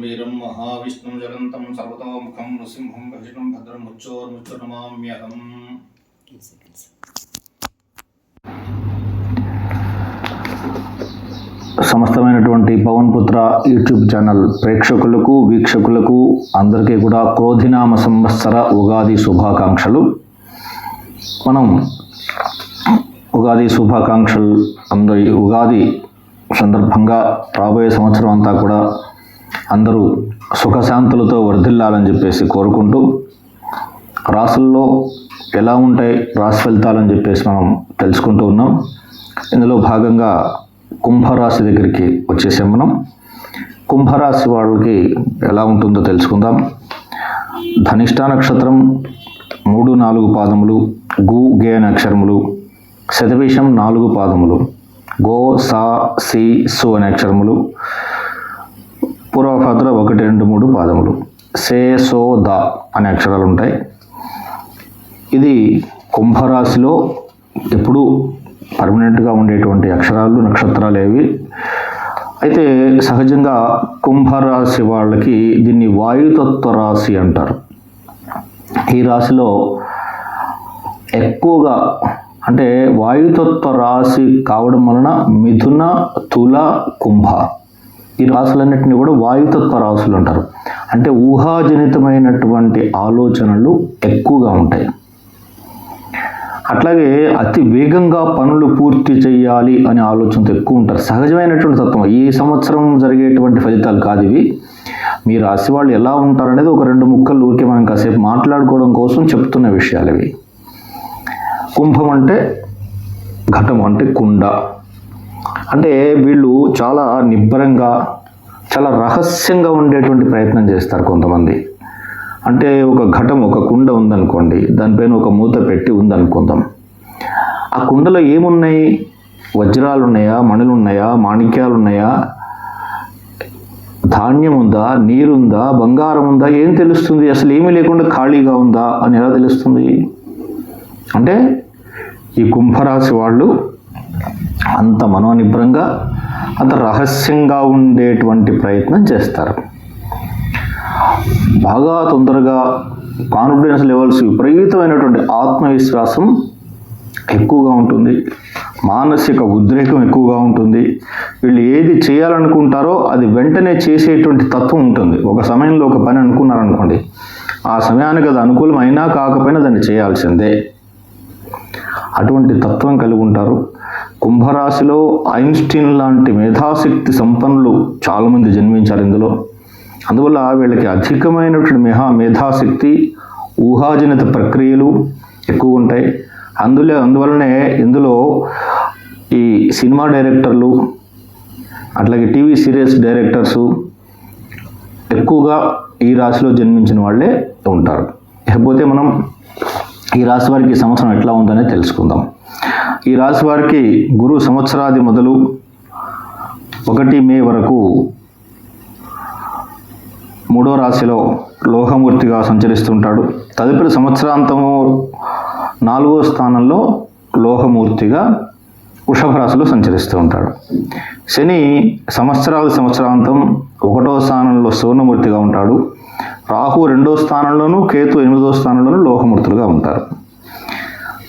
వీరం మహావిష్ణుం జగంతం సర్వతోముఖం నృసింహం విష్ణుం భద్రం సమస్తమైనటువంటి పవన్ పుత్ర యూట్యూబ్ ఛానల్ ప్రేక్షకులకు వీక్షకులకు అందరికీ కూడా క్రోధినామ సంవత్సర ఉగాది శుభాకాంక్షలు. మనం ఉగాది శుభాకాంక్షలు అందరి ఉగాది సందర్భంగా రాబోయే సంవత్సరం అంతా కూడా అందరూ సుఖశాంతులతో వర్ధిల్లాలని చెప్పేసి కోరుకుంటూ రాసుల్లో ఎలా ఉంటాయి రాశి ఫలితాలని చెప్పేసి మనం తెలుసుకుంటూ ఉన్నాం. ఇందులో భాగంగా కుంభరాశి దగ్గరికి వచ్చేసాం మనం. కుంభరాశి వాళ్ళకి ఎలా ఉంటుందో తెలుసుకుందాం. ధనిష్ట నక్షత్రం మూడు నాలుగు పాదములు గు గే అనే అక్షరములు శతవిషం నాలుగు పాదములు గో సా సి సు అనే అక్షరములు పూర్వపాత్ర ఒకటి రెండు మూడు పాదములు. సే సో ద అనే అక్షరాలు ఉంటాయి. ఇది కుంభరాశిలో ఎప్పుడూ పర్మనెంట్గా ఉండేటువంటి అక్షరాలు నక్షత్రాలు ఏవి. అయితే సహజంగా కుంభరాశి వాళ్ళకి దీన్ని వాయుతత్వ రాశి అంటారు. ఈ రాశిలో ఎక్కువగా అంటే వాయుతత్వ రాశి కావడం వలన మిథున తుల కుంభ. ఈ రాశులన్నింటినీ కూడా వాయుతత్వ రాశులు అంటారు. అంటే ఊహాజనితమైనటువంటి ఆలోచనలు ఎక్కువగా ఉంటాయి. అట్లాగే అతి వేగంగా పనులు పూర్తి చేయాలి అనే ఆలోచనతో ఎక్కువ ఉంటారు. సహజమైనటువంటి తత్వం. ఈ సంవత్సరం జరిగేటువంటి ఫలితాలు కాదు ఇవి. మీ రాశి వాళ్ళు ఎలా ఉంటారనేది ఒక రెండు ముక్కలు ఊరికే మనం కాసేపు మాట్లాడుకోవడం కోసం చెప్తున్న విషయాలు ఇవి. కుంభం అంటే ఘటం అంటే కుండ. అంటే వీళ్ళు చాలా నిబ్బరంగా చాలా రహస్యంగా ఉండేటువంటి ప్రయత్నం చేస్తారు కొంతమంది. అంటే ఒక ఘటం ఒక కుండ ఉందనుకోండి దానిపైన ఒక మూత పెట్టి ఉందనుకుందాం. ఆ కుండలో ఏమున్నాయి? వజ్రాలు ఉన్నాయా మణులు ఉన్నాయా మాణిక్యాలు ఉన్నాయా ధాన్యం ఉందా? నీరుందా బంగారం ఉందా? ఏం తెలుస్తుంది? అసలు ఏమీ లేకుండా ఖాళీగా ఉందా? అని ఎలా తెలుస్తుంది? అంటే ఈ కుంభరాశి వాళ్ళు అంత మనోనిబ్రంగా అంత రహస్యంగా ఉండేటువంటి ప్రయత్నం చేస్తారు. బాగా తొందరగా కాన్ఫిడెన్స్ లెవెల్స్ విపరీతమైనటువంటి ఆత్మవిశ్వాసం ఎక్కువగా ఉంటుంది. మానసిక ఉద్రేకం ఎక్కువగా ఉంటుంది. వీళ్ళు ఏది చేయాలనుకుంటారో అది వెంటనే చేసేటువంటి తత్వం ఉంటుంది. ఒక సమయంలో ఒక పని అనుకున్నారనుకోండి ఆ సమయానికి అది అనుకూలం అయినా కాకపోయినా దాన్ని చేయాల్సిందే. అటువంటి తత్వం కలిగి ఉంటారు. కుంభరాశిలో ఐన్స్టీన్ లాంటి మేధాశక్తి సంపన్నులు చాలామంది జన్మించారు ఇందులో. అందువల్ల వీళ్ళకి అధికమైనటువంటి మెహా మేధాశక్తి ఊహాజనిత ప్రక్రియలు ఎక్కువ ఉంటాయి. అందులో అందువలనే ఇందులో ఈ సినిమా డైరెక్టర్లు అట్లాగే టీవీ సీరియల్స్ డైరెక్టర్సు ఎక్కువగా ఈ రాశిలో జన్మించిన వాళ్ళే ఉంటారు. లేకపోతే మనం ఈ రాశి వారికి సంవత్సరం ఎట్లా ఉందనే తెలుసుకుందాం. ఈ రాశి వారికి గురు సంవత్సరాది మొదలు ఒకటి మే వరకు మూడో రాశిలో లోహమూర్తిగా సంచరిస్తుంటాడు. తదుపరి సంవత్సరాంతము నాలుగో స్థానంలో లోహమూర్తిగా వృషభ రాశిలో సంచరిస్తూ ఉంటాడు. శని సంవత్సరాలు సంవత్సరాంతం ఒకటో స్థానంలో సోనమూర్తిగా ఉంటాడు. రాహు రెండో స్థానంలోనూ కేతు ఎనిమిదో స్థానంలోనూ లోహమూర్తులుగా ఉంటారు.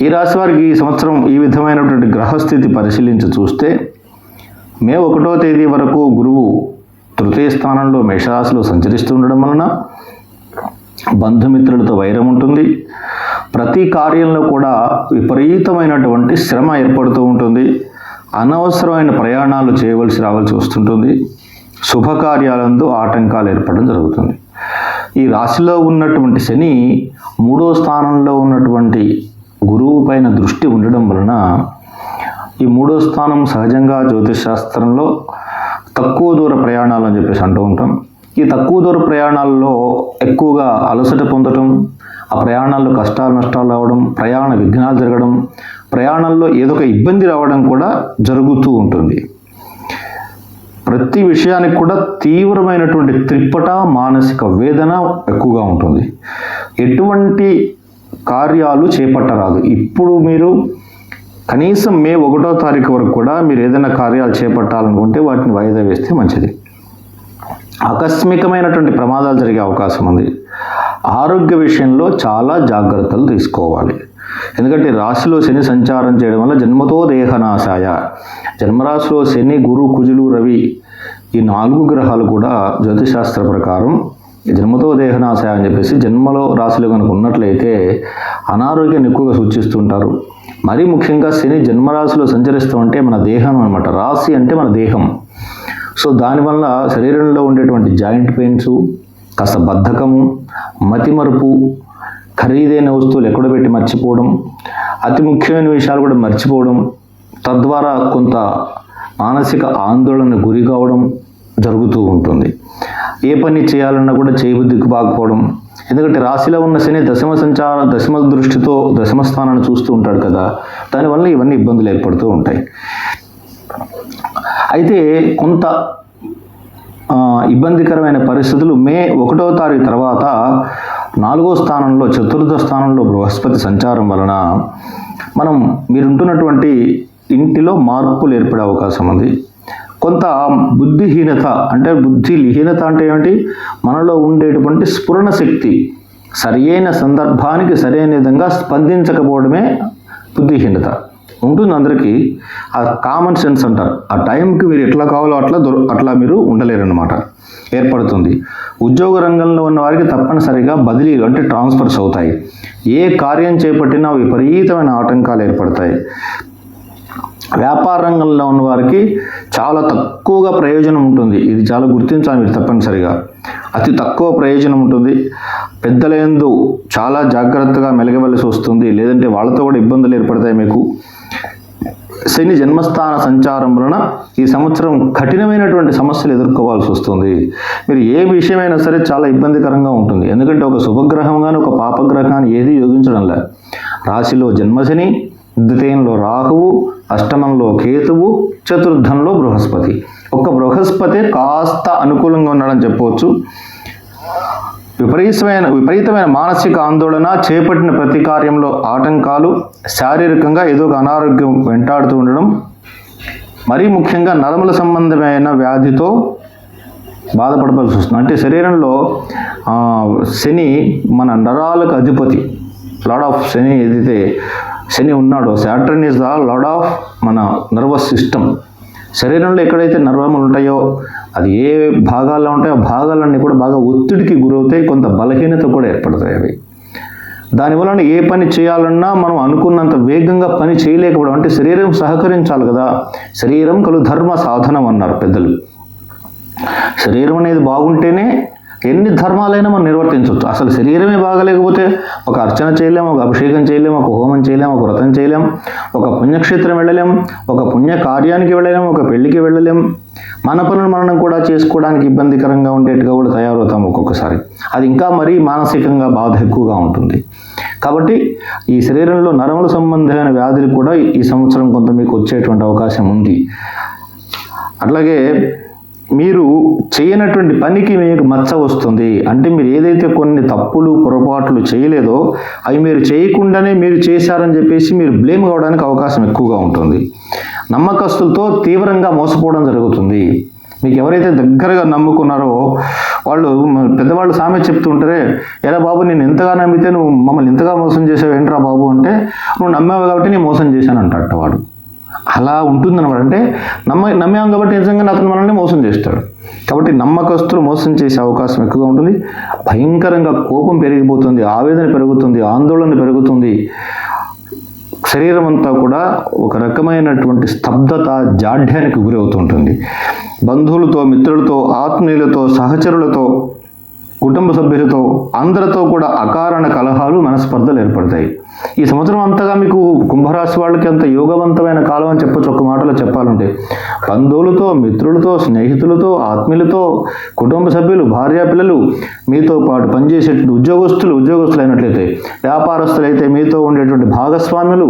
ఈ రాశి వారికి ఈ సంవత్సరం ఈ విధమైనటువంటి గ్రహస్థితి పరిశీలించి చూస్తే మే ఒకటో తేదీ వరకు గురువు తృతీయ స్థానంలో మేషరాశిలో సంచరిస్తూ ఉండడం వలన బంధుమిత్రులతో వైరం ఉంటుంది. ప్రతి కార్యంలో కూడా విపరీతమైనటువంటి శ్రమ ఏర్పడుతూ ఉంటుంది. అనవసరమైన ప్రయాణాలు చేయవలసి రావాల్సి వస్తుంటుంది. శుభకార్యాలందు ఆటంకాలు ఏర్పడడం జరుగుతుంది. ఈ రాశిలో ఉన్నటువంటి శని మూడో స్థానంలో ఉన్నటువంటి గురువు పైన దృష్టి ఉండడం వలన ఈ మూడో స్థానం సహజంగా జ్యోతిష్ శాస్త్రంలో తక్కువ దూర ప్రయాణాలు అని చెప్పేసి అంటూ ఉంటాం. ఈ తక్కువ దూర ప్రయాణాల్లో ఎక్కువగా అలసట పొందటం ఆ ప్రయాణాల్లో కష్టాలు నష్టాలు రావడం ప్రయాణ విఘ్నాలు జరగడం ప్రయాణంలో ఏదో ఒక ఇబ్బంది రావడం కూడా జరుగుతూ ఉంటుంది. ప్రతి విషయానికి కూడా తీవ్రమైనటువంటి త్రిప్పట మానసిక వేదన ఎక్కువగా ఉంటుంది. ఎటువంటి కార్యాలు చేపట్టరాదు. ఇప్పుడు మీరు కనీసం మే ఒకటో తారీఖు వరకు కూడా మీరు ఏదైనా కార్యాలు చేపట్టాలనుకుంటే వాటిని వాయిదా వేస్తే మంచిది. ఆకస్మికమైనటువంటి ప్రమాదాలు జరిగే అవకాశం ఉంది. ఆరోగ్య విషయంలో చాలా జాగ్రత్తలు తీసుకోవాలి. ఎందుకంటే రాశిలో శని సంచారం చేయడం వల్ల జన్మతో దేహనాశాయ. జన్మరాశిలో శని గురు కుజులు రవి ఈ నాలుగు గ్రహాలు కూడా జ్యోతిశాస్త్ర ప్రకారం జన్మతో దేహనాశయం అని చెప్పేసి జన్మలో రాశులు కనుక ఉన్నట్లయితే అనారోగ్యాన్ని ఎక్కువగా సూచిస్తుంటారు. మరీ ముఖ్యంగా శని జన్మరాశిలో సంచరిస్తూ ఉంటే మన దేహం అనమాట రాశి అంటే మన దేహం. సో దానివల్ల శరీరంలో ఉండేటువంటి జాయింట్ పెయిన్స్ కాస్త బద్ధకము మతిమరుపు ఖరీదైన వస్తువులు ఎక్కడ పెట్టి మర్చిపోవడం అతి ముఖ్యమైన విషయాలు కూడా మర్చిపోవడం తద్వారా కొంత మానసిక ఆందోళన గురి కావడం జరుగుతూ ఉంటుంది. ఏ పని చేయాలన్నా కూడా చేయబుద్ధి బాగపోవడం ఎందుకంటే రాశిలో ఉన్న శని దశమ సంచార దశమ దృష్టితో దశమ స్థానాన్ని చూస్తూ ఉంటాడు కదా. దానివల్ల ఇవన్నీ ఇబ్బందులు ఏర్పడుతూ ఉంటాయి. అయితే కొంత ఇబ్బందికరమైన పరిస్థితులు మే ఒకటో తారీఖు తర్వాత నాలుగో స్థానంలో చతుర్థ స్థానంలో బృహస్పతి సంచారం వలన మనం మీరుంటున్నటువంటి ఇంటిలో మార్పులు ఏర్పడే అవకాశం ఉంది. కొంత బుద్ధిహీనత అంటే బుద్ధిలిహీనత అంటే ఏమిటి? మనలో ఉండేటువంటి స్ఫురణ శక్తి సరియైన సందర్భానికి సరైన విధంగా స్పందించకపోవడమే బుద్ధిహీనత. ఉంటుంది అందరికీ ఆ కామన్ సెన్స్ అంటారు. ఆ టైంకి మీరు ఎట్లా కావాలో అట్లా దొర అట్లా మీరు ఉండలేరన్నమాట. ఏర్పడుతుంది. ఉద్యోగ రంగంలో ఉన్న వారికి తప్పనిసరిగా బదిలీలు అంటే ట్రాన్స్ఫర్స్ అవుతాయి. ఏ కార్యం చేపట్టినా విపరీతమైన ఆటంకాలు ఏర్పడతాయి. వ్యాపార రంగంలో ఉన్న వారికి చాలా తక్కువగా ప్రయోజనం ఉంటుంది. ఇది చాలా గుర్తించాలి మీరు తప్పనిసరిగా. అతి తక్కువ ప్రయోజనం ఉంటుంది. పెద్దలందు చాలా జాగ్రత్తగా మెలగవలసి వస్తుంది. లేదంటే వాళ్ళతో కూడా ఇబ్బందులు ఏర్పడతాయి మీకు. శని జన్మస్థాన సంచారం వలన ఈ సంవత్సరం కఠినమైనటువంటి సమస్యలు ఎదుర్కోవాల్సి వస్తుంది. మీరు ఏ విషయమైనా సరే చాలా ఇబ్బందికరంగా ఉంటుంది. ఎందుకంటే ఒక శుభగ్రహం కానీ ఒక పాపగ్రహం కానీ ఏది యోగించడం లే రాశిలో జన్మశని ద్వితీయంలో రాహువు అష్టమంలో కేతువు చతుర్థంలో బృహస్పతి. ఒక బృహస్పతి కాస్త అనుకూలంగా ఉండడం చెప్పవచ్చు. విపరీతమైన విపరీతమైన మానసిక ఆందోళన చేపట్టిన ప్రతి కార్యంలో ఆటంకాలు శారీరకంగా ఏదో ఒక అనారోగ్యం వెంటాడుతూ ఉండడం మరీ ముఖ్యంగా నరముల సంబంధమైన వ్యాధితో బాధపడవలసి వస్తుంది. అంటే శరీరంలో శని మన నరాలకు అధిపతి. లాడ్ ఆఫ్ శని ఏదైతే శని ఉన్నాడో. Saturn is the lord of మన నర్వస్ సిస్టమ్ శరీరంలో ఎక్కడైతే నర్వములు ఉంటాయో అది ఏ భాగాల్లో ఉంటాయో ఆ భాగాలన్నీ కూడా బాగా ఒత్తిడికి గురవుతాయి కొంత బలహీనత కూడా ఏర్పడతాయి అవి. దానివలన ఏ పని చేయాలన్నా మనం అనుకున్నంత వేగంగా పని చేయలేకపోవడం అంటే శరీరం సహకరించాలి కదా. శరీరం కలు ధర్మ సాధనం అన్నారు పెద్దలు. శరీరం అనేది బాగుంటేనే ఎన్ని ధర్మాలైనా మనం నిర్వర్తించవచ్చు అసలు శరీరమే బాగలేకపోతే ఒక అర్చన చేయలేం ఒక అభిషేకం చేయలేం ఒక హోమం చేయలేం ఒక వ్రతం చేయలేం ఒక పుణ్యక్షేత్రం వెళ్ళలేం ఒక పుణ్య కార్యానికి వెళ్ళలేం ఒక పెళ్ళికి వెళ్ళలేం. మన పనులు మనం కూడా చేసుకోవడానికి ఇబ్బందికరంగా ఉండేట్టుగా కూడా తయారవుతాం ఒక్కొక్కసారి. అది ఇంకా మరీ మానసికంగా బాధ ఎక్కువగా ఉంటుంది. కాబట్టి ఈ శరీరంలో నరముల సంబంధమైన వ్యాధులు కూడా ఈ సంవత్సరం కొంత మీకు వచ్చేటువంటి అవకాశం ఉంది. అట్లాగే మీరు చేయనటువంటి పనికి మీకు మచ్చ వస్తుంది. అంటే మీరు ఏదైతే కొన్ని తప్పులు పొరపాట్లు చేయలేదో అవి మీరు చేయకుండానే మీరు చేశారని చెప్పేసి మీరు బ్లేమ్ కావడానికి అవకాశం ఎక్కువగా ఉంటుంది. నమ్మకస్తులతో తీవ్రంగా మోసపోవడం జరుగుతుంది. మీకు ఎవరైతే దగ్గరగా నమ్ముకున్నారో వాళ్ళు పెద్దవాళ్ళు సామె చెప్తుంటారే ఎరా బాబు నేను ఎంతగా నమ్మితే నువ్వు మమ్మల్ని ఎంతగా మోసం చేసావు? ఏంట్రా బాబు? అంటే నువ్వు నమ్మావు కాబట్టి నేను మోసం చేశాను అంటాడు వాడు. అలా ఉంటుందన్నమాట. అంటే నమ్మ నమ్మాం కాబట్టి నిజంగా అతను మనల్ని మోసం చేస్తాడు కాబట్టి నమ్మకస్తులు మోసం చేసే అవకాశం ఎక్కువగా ఉంటుంది. భయంకరంగా కోపం పెరిగిపోతుంది ఆవేదన పెరుగుతుంది ఆందోళన పెరుగుతుంది. శరీరం అంతా కూడా ఒక రకమైనటువంటి స్తబ్దత జాఢ్యానికి గురవుతుంటుంది. బంధువులతో మిత్రులతో ఆత్మీయులతో సహచరులతో కుటుంబ సభ్యులతో అందరితో కూడా అకారణ కలహాలు మనస్పర్ధలు ఏర్పడతాయి. ఈ సంవత్సరం అంతగా మీకు కుంభరాశి వాళ్ళకి అంత యోగవంతమైన కాలం అని చెప్పొచ్చు ఒక మాటలో చెప్పాలంటే. బంధువులతో మిత్రులతో స్నేహితులతో ఆత్మీయులతో కుటుంబ సభ్యులు భార్యా పిల్లలు మీతో పాటు పనిచేసేటువంటి ఉద్యోగస్తులు ఉద్యోగస్తులు అయినట్లయితే వ్యాపారస్తులైతే మీతో ఉండేటువంటి భాగస్వాములు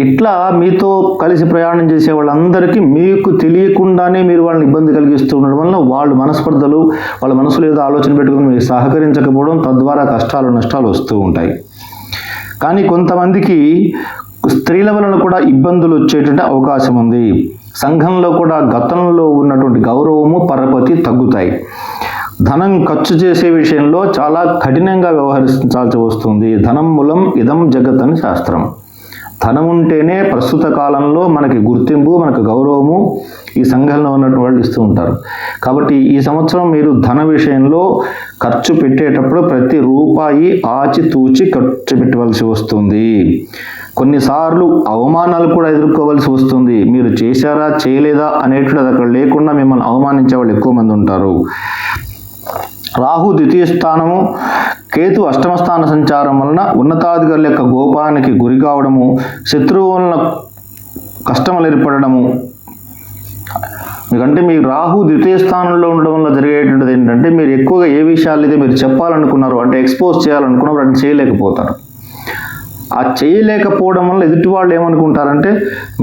ఇట్లా మీతో కలిసి ప్రయాణం చేసే వాళ్ళందరికీ మీకు తెలియకుండానే మీరు వాళ్ళని ఇబ్బంది కలిగిస్తూ ఉండడం వల్ల వాళ్ళు మనస్పర్ధలు వాళ్ళ మనసులో ఏదో ఆలోచన పెట్టుకుని మీకు సహకరించకపోవడం తద్వారా కష్టాలు నష్టాలు వస్తూ ఉంటాయి. కానీ కొంతమందికి స్త్రీల వలన కూడా ఇబ్బందులు వచ్చేటువంటి అవకాశం ఉంది. సంఘంలో కూడా గతంలో ఉన్నటువంటి గౌరవము పరపతి తగ్గుతాయి. ధనం ఖర్చు చేసే విషయంలో చాలా కఠినంగా వ్యవహరించాల్సి వస్తుంది. ధనం మూలం ఇదం జగత్ అని శాస్త్రం. ధనం ఉంటేనే ప్రస్తుత కాలంలో మనకి గుర్తింపు మనకు గౌరవము ఈ సంఘంలో ఉన్నటువంటి వాళ్ళు ఇస్తూ ఉంటారు. కాబట్టి ఈ సంవత్సరం మీరు ధన విషయంలో ఖర్చు పెట్టేటప్పుడు ప్రతి రూపాయి ఆచితూచి ఖర్చు పెట్టవలసి వస్తుంది. కొన్నిసార్లు అవమానాలు కూడా ఎదుర్కోవాల్సి వస్తుంది. మీరు చేశారా చేయలేదా అనేటువంటి అక్కడ లేకుండా మిమ్మల్ని అవమానించే వాళ్ళు ఎక్కువ మంది ఉంటారు. రాహు ద్వితీయ స్థానము కేతు అష్టమ స్థాన సంచారం వలన ఉన్నతాధికారుల యొక్క గోపానికి గురి కావడము శత్రువు వలన కష్టములు ఏర్పడము ఎందుకంటే మీ రాహు ద్వితీయ స్థానంలో ఉండడం వల్ల జరిగేటువంటిది ఏంటంటే మీరు ఎక్కువగా ఏ విషయాలు అయితే మీరు చెప్పాలనుకున్నారు అంటే ఎక్స్పోజ్ చేయాలనుకున్నారు అంటే చేయలేకపోతారు. ఆ చేయలేకపోవడం వల్ల ఎదుటి వాళ్ళు ఏమనుకుంటారంటే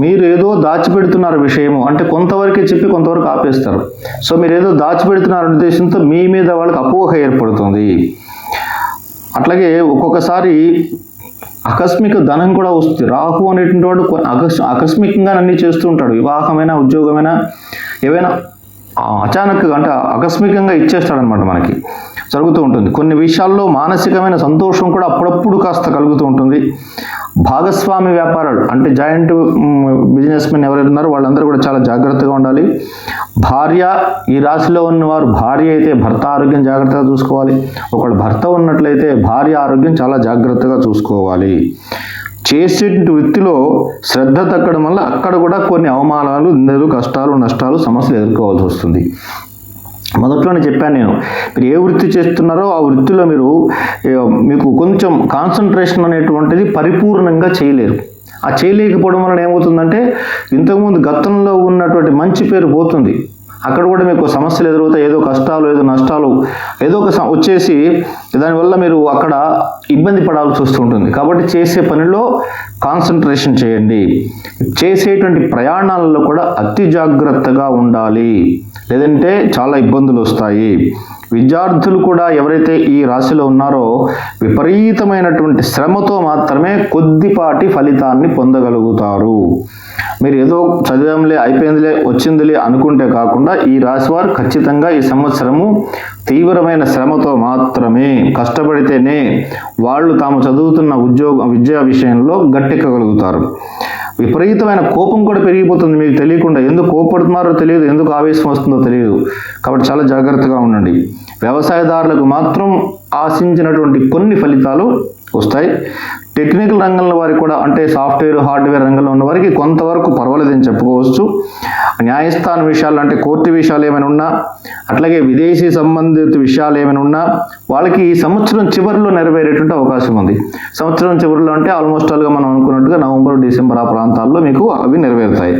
మీరు ఏదో దాచిపెడుతున్నారు విషయము అంటే కొంతవరకే చెప్పి కొంతవరకు ఆపేస్తారు. సో మీరు ఏదో దాచిపెడుతున్నారు ఉద్దేశంతో మీ మీద వాళ్ళకి అపోహ ఏర్పడుతుంది. అట్లాగే ఒక్కొక్కసారి ఆకస్మిక ధనం కూడా వస్తుంది. రాహు అనేటువంటి వాడు ఆకస్ అకస్ ఆకస్మికంగా అన్నీ చేస్తూ ఉంటాడు. వివాహమైన ఉద్యోగమైనా ఏవైనా అచానక్ అంటే ఆకస్మికంగా ఇచ్చేస్తాడనమాట మనకి. జరుగుతూ ఉంటుంది. కొన్ని విషయాల్లో మానసికమైన సంతోషం కూడా అప్పుడప్పుడు కాస్త కలుగుతూ ఉంటుంది. భాగస్వామి వ్యాపారాలు అంటే జాయింట్ బిజినెస్ మెన్ ఎవరైనా ఉన్నారో వాళ్ళందరూ కూడా చాలా జాగ్రత్తగా ఉండాలి. భార్య ఈ రాశిలో ఉన్నవారు భార్య అయితే భర్త ఆరోగ్యం జాగ్రత్తగా చూసుకోవాలి. ఒకళ్ళు భర్త ఉన్నట్లయితే భార్య ఆరోగ్యం చాలా జాగ్రత్తగా చూసుకోవాలి. చేసే వృత్తిలో శ్రద్ధ తగ్గడం వల్ల అక్కడ కూడా కొన్ని అవమానాలు నిందలు కష్టాలు నష్టాలు సమస్యలు ఎదుర్కోవాల్సి వస్తుంది. మొదట్లోనే చెప్పాను నేను మీరు ఏ వృత్తి చేస్తున్నారో ఆ వృత్తిలో మీరు మీకు కొంచెం కాన్సన్ట్రేషన్ అనేటువంటిది పరిపూర్ణంగా చేయలేరు. ఆ చేయలేకపోవడం వలన ఏమవుతుందంటే ఇంతకుముందు గతంలో ఉన్నటువంటి మంచి పేరు పోతుంది. అక్కడ కూడా మీకు సమస్యలు ఎదురవుతాయి ఏదో కష్టాలు ఏదో నష్టాలు ఏదో ఒక స- వచ్చేసి దానివల్ల మీరు అక్కడ ఇబ్బంది పడాల్సి వస్తుంటుంది. కాబట్టి చేసే పనిలో కాన్సన్ట్రేషన్ చేయండి. చేసేటువంటి ప్రయాణాలలో కూడా అతి జాగ్రత్తగా ఉండాలి. లేదంటే చాలా ఇబ్బందులు వస్తాయి. విద్యార్థులు కూడా ఎవరైతే ఈ రాశిలో ఉన్నారో విపరీతమైనటువంటి శ్రమతో మాత్రమే కొద్దిపాటి ఫలితాన్ని పొందగలుగుతారు. మీరు ఏదో చదివాంలే అయిపోయిందిలే వచ్చిందిలే అనుకుంటే కాకుండా ఈ రాశివారు ఖచ్చితంగా ఈ సంవత్సరము తీవ్రమైన శ్రమతో మాత్రమే కష్టపడితేనే వాళ్ళు తాము చదువుతున్న ఉద్యోగ విద్యా విషయంలో గట్టెక్కగలుగుతారు. విపరీతమైన కోపం కూడా పెరిగిపోతుంది మీకు తెలియకుండా. ఎందుకు కోపడుతున్నారో తెలియదు ఎందుకు ఆవేశం వస్తుందో తెలియదు. కాబట్టి చాలా జాగ్రత్తగా ఉండండి. వ్యవసాయదారులకు మాత్రం ఆశించినటువంటి కొన్ని ఫలితాలు వస్తాయి. టెక్నికల్ రంగంలో వారికి కూడా అంటే సాఫ్ట్వేర్ హార్డ్వేర్ రంగంలో ఉన్న వారికి కొంతవరకు పర్వాలేదని చెప్పుకోవచ్చు. న్యాయస్థాన విషయాలు అంటే కోర్టు విషయాలు ఏమైనా ఉన్నా అట్లాగే విదేశీ సంబంధిత విషయాలు ఏమైనా ఉన్నా వాళ్ళకి ఈ సంవత్సరం చివరిలో నెరవేరేటువంటి అవకాశం ఉంది. సంవత్సరం చివరిలో అంటే ఆల్మోస్ట్ ఆల్గా మనం అనుకున్నట్టుగా నవంబర్ డిసెంబర్ ఆ ప్రాంతాల్లో మీకు అవి నెరవేరుతాయి.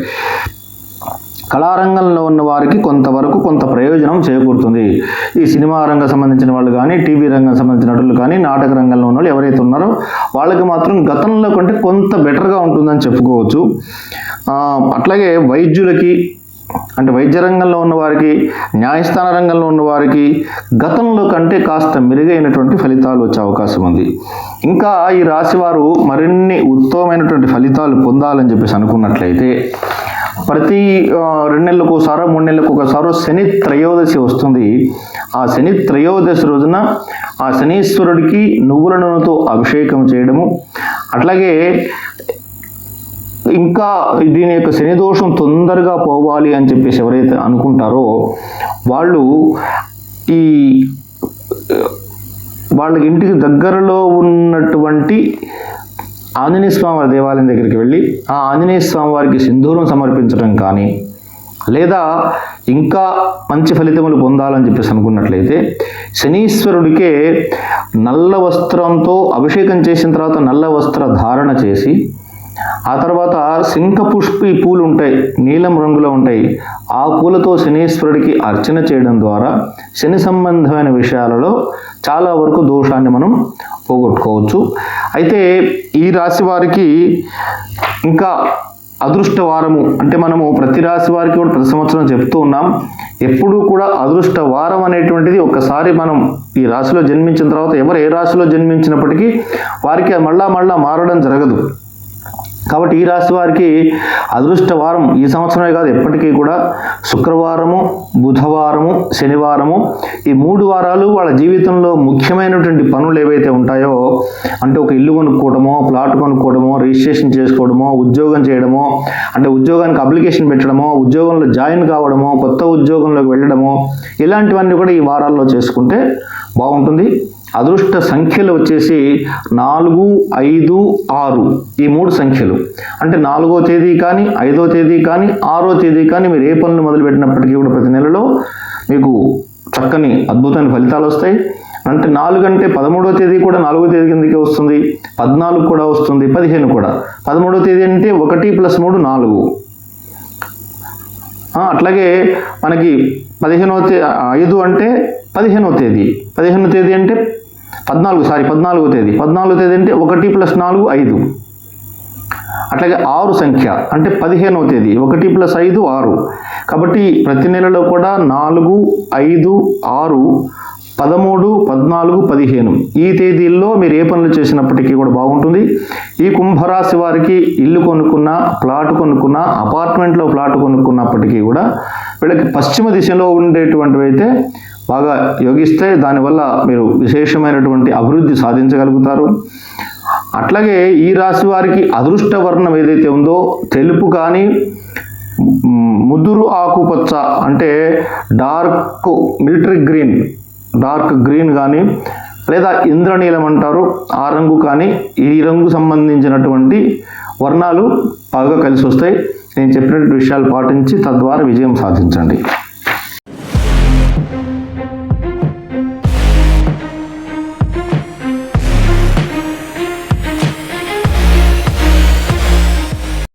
కళారంగంలో ఉన్న వారికి కొంతవరకు కొంత ప్రయోజనం చేకూరుతుంది. ఈ సినిమా రంగం సంబంధించిన వాళ్ళు కానీ టీవీ రంగం సంబంధించిన నటులు కానీ నాటక రంగంలో ఉన్న వాళ్ళు ఎవరైతే ఉన్నారో వాళ్ళకి మాత్రం గతంలో కంటే కొంత బెటర్గా ఉంటుందని చెప్పుకోవచ్చు. అట్లాగే వైద్యులకి అంటే వైద్య రంగంలో ఉన్న వారికి న్యాయస్థాన రంగంలో ఉన్న వారికి గతంలో కంటే కాస్త మెరుగైనటువంటి ఫలితాలు వచ్చే అవకాశం ఉంది. ఇంకా ఈ రాశివారు మరిన్ని ఉత్తమమైనటువంటి ఫలితాలు పొందాలని చెప్పేసి అనుకున్నట్లయితే ప్రతి రెండు నెలలకు ఒకసారో మూడు నెలలకు ఒకసారో శని త్రయోదశి వస్తుంది. ఆ శని త్రయోదశి రోజున ఆ శనీశ్వరుడికి నువ్వుల నూనెతో అభిషేకం చేయడము అట్లాగే ఇంకా దీని యొక్క శని దోషం తొందరగా పోవాలి అని చెప్పేసి ఎవరైతే అనుకుంటారో వాళ్ళు ఈ వాళ్ళ ఇంటికి దగ్గరలో ఉన్నటువంటి ఆంజనేయ స్వామివారి దేవాలయం దగ్గరికి వెళ్ళి ఆ ఆంజనేయ స్వామివారికి సింధూరం సమర్పించడం కానీ లేదా ఇంకా మంచి ఫలితములు పొందాలని చెప్పేసి అనుకున్నట్లయితే శనీశ్వరుడికే నల్ల వస్త్రంతో అభిషేకం చేసిన తర్వాత నల్ల వస్త్ర ధారణ చేసి ఆ తర్వాత సింక పుష్పి పూలు ఉంటాయి నీలం రంగులో ఉంటాయి. ఆ పూలతో శనీశ్వరుడికి అర్చన చేయడం ద్వారా శని సంబంధమైన విషయాలలో చాలా వరకు దోషాన్ని మనం పోగొట్టుకోవచ్చు. అయితే ఈ రాశి వారికి ఇంకా అదృష్ట వారము అంటే మనము ప్రతి రాశి వారికి కూడా ప్రతి సంవత్సరం చెప్తూ ఉన్నాం ఎప్పుడూ కూడా అదృష్ట వారం అనేటువంటిది ఒక్కసారి మనం ఈ రాశిలో జన్మించిన తర్వాత ఎవరు ఏ రాశిలో జన్మించినప్పటికీ వారికి మళ్ళా మళ్ళా మారడం జరగదు. కాబట్టి ఈ రాశి వారికి అదృష్ట వారం ఈ సంవత్సరమే కాదు ఎప్పటికీ కూడా శుక్రవారము బుధవారము శనివారము ఈ మూడు వారాలు వాళ్ళ జీవితంలో ముఖ్యమైనటువంటి పనులు ఏవైతే ఉంటాయో అంటే ఒక ఇల్లు కొనుక్కోవడమో ప్లాట్ కొనుక్కోవడమో రిజిస్ట్రేషన్ చేసుకోవడమో ఉద్యోగం చేయడమో అంటే ఉద్యోగానికి అప్లికేషన్ పెట్టడమో ఉద్యోగంలో జాయిన్ కావడమో కొత్త ఉద్యోగంలోకి వెళ్ళడమో ఇలాంటివన్నీ కూడా ఈ వారాల్లో చేసుకుంటే బాగుంటుంది. అదృష్ట సంఖ్యలు వచ్చేసి నాలుగు ఐదు ఆరు. ఈ మూడు సంఖ్యలు. అంటే నాలుగో తేదీ కానీ ఐదో తేదీ కానీ ఆరో తేదీ కానీ మీరు ఏ పనులు మొదలుపెట్టినప్పటికీ కూడా ప్రతి నెలలో మీకు చక్కని అద్భుతమైన ఫలితాలు వస్తాయి. అంటే నాలుగు అంటే పదమూడో తేదీ కూడా నాలుగో తేదీ కిందకే వస్తుంది. పద్నాలుగు కూడా వస్తుంది. పదిహేను కూడా. పదమూడో తేదీ అంటే ఒకటి ప్లస్ మూడు నాలుగు. అట్లాగే మనకి పదిహేనవ తే ఐదు అంటే పదిహేనవ తేదీ. పదిహేనో తేదీ అంటే పద్నాలుగు సారీ పద్నాలుగో తేదీ. పద్నాలుగో తేదీ అంటే ఒకటి ప్లస్ నాలుగు ఐదు. అట్లాగే ఆరు సంఖ్య అంటే పదిహేనవ తేదీ. ఒకటి ప్లస్ ఐదు ఆరు. కాబట్టి ప్రతి నెలలో కూడా నాలుగు ఐదు ఆరు పదమూడు పద్నాలుగు పదిహేను. ఈ తేదీల్లో మీరు ఏ పనులు చేసినప్పటికీ కూడా బాగుంటుంది. ఈ కుంభరాశి వారికి ఇల్లు కొనుక్కున్న ప్లాట్ కొనుక్కున్న అపార్ట్మెంట్లో ప్లాట్ కొనుక్కున్నప్పటికీ కూడా వీళ్ళకి పశ్చిమ దిశలో ఉండేటువంటివి అయితే బాగా యోగిస్తే దానివల్ల మీరు విశేషమైనటువంటి అభివృద్ధి సాధించగలుగుతారు. అట్లాగే ఈ రాశి వారికి అదృష్ట వర్ణం ఏదైతే ఉందో తెలుపు కానీ ముదురు ఆకుపచ్చ అంటే dark military green dark green కానీ లేదా ఇంద్రనీలం అంటారు ఆ రంగు కానీ ఈ రంగు సంబంధించినటువంటి వర్ణాలు బాగా కలిసి వస్తాయి. నేను చెప్పినటువంటి విషయాలు పాటించి తద్వారా విజయం సాధించండి.